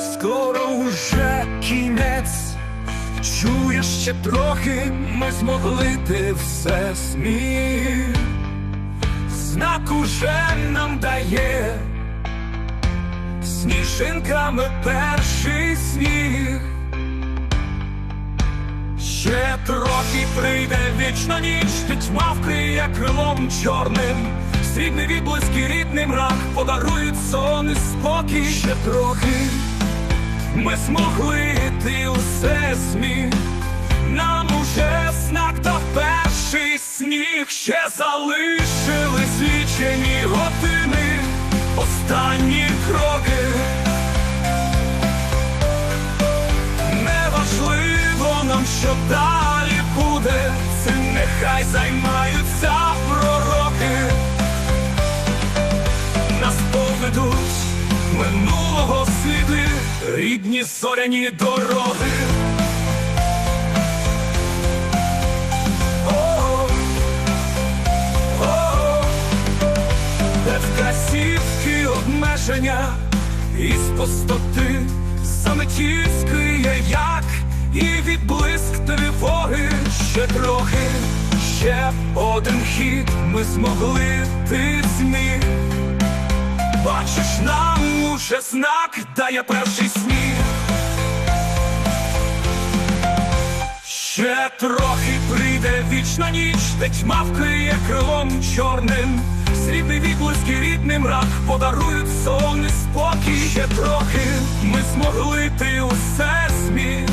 скоро уже кінець. Чуєш ще трохи, ми змогли ти все зміг. Знак уже нам дає сніжинками перший сніг. Ще трохи прийде вічна ніч, ти тьма вкриє крилом чорним, срібний відблиски рідний мрак подарують сон і спокій. Ще трохи змогли ти усе зміг. Нам уже знак дав перший сніг, ще залишились лічені години, останні кроки. Неважливо нам, що далі буде, цим нехай займаються рідні зоряні дороги. О, о, де вказівки обмеження із пустоти заметівський як і відблиск тривоги ще трохи, ще один хід ми змогли ти зміг. Бачиш, нам уже знак дає перший сміх. Ще трохи прийде вічна ніч, де тьма вкриє крилом чорним. Срібний відблиски рідний мрак подарують сон і спокій. Ще трохи ми змогли ти усе зміг.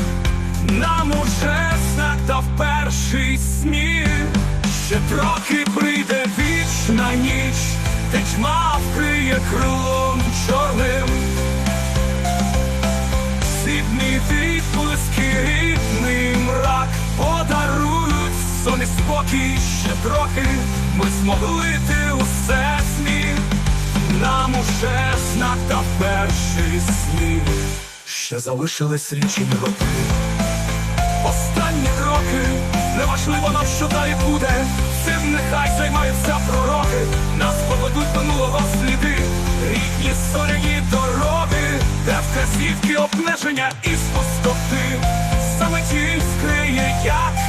Нам уже знак дав перший сміх. Ще трохи прийде вічна ніч, де тьма вкриє крилом і ще трохи. Ми змогли ти усе зміг. Нам уже знак дав перший сніг. Ще залишились річні роки. Останні кроки, неважливо нам, що далі буде. Цим нехай займаються пророки. Нас поведуть минулого сліди, рідні зоряні дороги, де вказівки обмеження і пустоти. Саме ті скриє як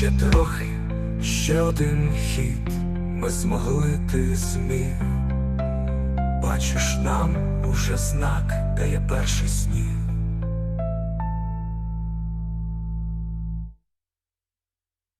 Ще трохи, ще один хід. Ми змогли ти зміг. Бачиш, нам уже знак дає перший сніг.